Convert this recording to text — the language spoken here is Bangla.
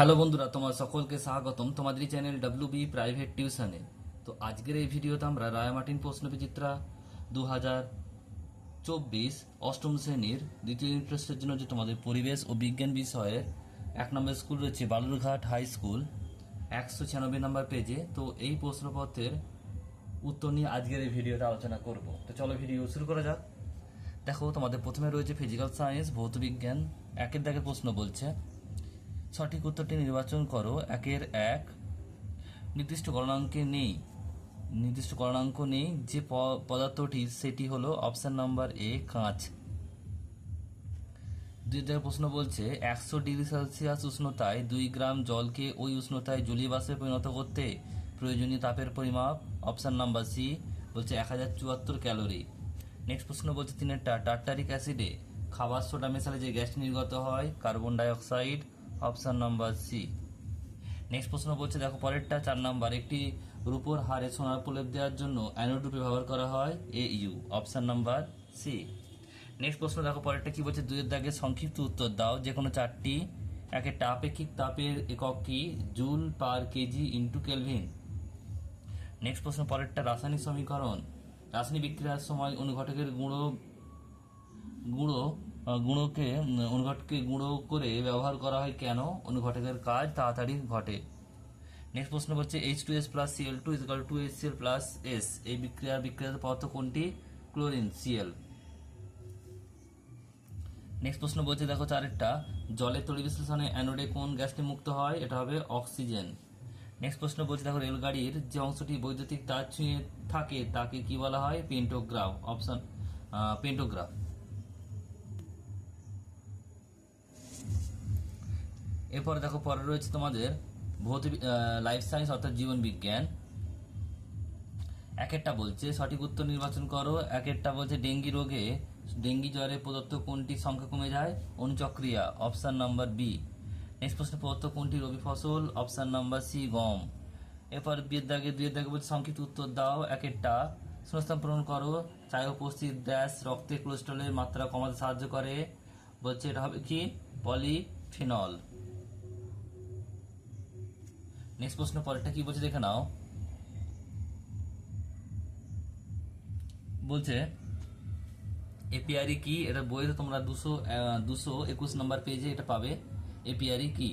হ্যালো বন্ধুরা, তোমার সকলকে স্বাগতম তোমাদের চ্যানেল ডাব্লিউ বি প্রাইভেট টিউশনে তো আজকের এই ভিডিওতে আমরা রায়ামার্টিন প্রশ্নবিচিত্রা দু হাজার চব্বিশ অষ্টম শ্রেণির দ্বিতীয় ইন্টারেস্টের জন্য যে তোমাদের পরিবেশ ও বিজ্ঞান বিষয়ে এক নম্বর স্কুল রয়েছে বালুরঘাট হাই স্কুল, একশো ছিয়ানব্বই নম্বর পেজে। তো এই প্রশ্নপত্রের উত্তর নিয়ে আজকের এই ভিডিওটা আলোচনা করব। তো চলো ভিডিও শুরু করা যাক। দেখো, তোমাদের প্রথমে রয়েছে ফিজিক্যাল সায়েন্স ভৌত বিজ্ঞান। একের দাগের প্রশ্ন বলছে সঠিক উত্তরটি নির্বাচন করো। একের এক, নির্দিষ্ট গণনাঙ্কে নেই। নির্দিষ্ট গণনাঙ্ক নেই। যে পদার্থটি সেটি হলো অপশান নাম্বার এ, কাঁচ। দুই প্রশ্ন বলছে, একশো ডিগ্রি সেলসিয়াস উষ্ণতায় দুই গ্রাম জলকে ওই উষ্ণতায় জলীয় পরিণত করতে প্রয়োজনীয় তাপের পরিমাপ, অপশান নাম্বার সি, বলছে এক হাজার চুয়াত্তর ক্যালোরি। নেক্সট প্রশ্ন বলছে তিনেরটা, টার্টারিক অ্যাসিডে খাবার সোডা মেশালে যে গ্যাস নির্গত হয়, carbon dioxide option number C. Next প্রশ্ন বলছে, দেখো, পরেরটা চার নাম্বার। একটি রূপোর হারে সোনার প্রলেপ দেওয়ার জন্য অ্যানোড রূপে ব্যবহার করা হয় A, U. Option number C. Next প্রশ্ন, দেখো, পরেরটা কি বলছে? দুইয়ের দাগে সংক্ষিপ্ত উত্তর দাও। যে কোনো চারটি একটা আপেক্ষিক তাপের একক কি? Joule per kg into kelvin. Next প্রশ্ন, পরেরটা রাসায়নিক সমীকরণ। রাসায়নিক বিক্রিয়ার সময় অনুঘটকের গুঁড়ো গুঁড়ো গুঁড়োকে অনুঘটকে গুঁড়ো করে ব্যবহার করা হয় কেন? অনুঘটকের কাজ তাড়াতাড়ি ঘটে। নেক্সট প্রশ্ন হচ্ছে H two S plus CL two equal two H CL plus S এই বিক্রিয়ার বিক্রিয়ার পদার্থ কোনটি? ক্লোরিন সিএল নেক্সট প্রশ্ন বলছে, দেখো চারেরটা জলের তড়ি বিশ্লেষণে অ্যানোডে কোন গ্যাসটি মুক্ত হয়? এটা হবে অক্সিজেন। নেক্সট প্রশ্ন বলছে, দেখো রেলগাড়ির যে অংশটি বৈদ্যুতিক তার ছুঁয়ে থাকে, তাকে কি বলা হয়? পেন্টোগ্রাফ। Option pantograph. এরপরে দেখো, পরে রয়েছে তোমাদের ভৌত লাইফ সায়েন্স অর্থাৎ জীবন বিজ্ঞান। এক একটা বলছে, সঠিক উত্তর নির্বাচন করো। এক একটা বলছে, ডেঙ্গি রোগে, ডেঙ্গি জ্বরে প্রদত্ত কোনটি সংখ্যা কমে যায়? অনুচক্রিয়া অপশান নাম্বার বি নেক্সট প্রশ্ন প্রদত্ত কোনটি রবি ফসল? অপশান নাম্বার সি গম। এরপর বিয়ের দাগে, দুইয়ের দাগে বলছে, সংক্ষিপ্ত উত্তর দাও। এক একটা শূন্যস্থান পূরণ করো। চায় উপস্থিত গ্যাস রক্তে কোলেস্ট্রলের মাত্রা কমাতে সাহায্য করে। বলছে, এটা হবে কি? পলিফিনল। নেক্সট প্রশ্ন, পরেরটা কি বলছে দেখে নাও। বলছে এপিআরই কি? এটা বইতে তোমরা দুশো দুশো একুশ নম্বর পেজে এটা পাবে। এপিআরই কি?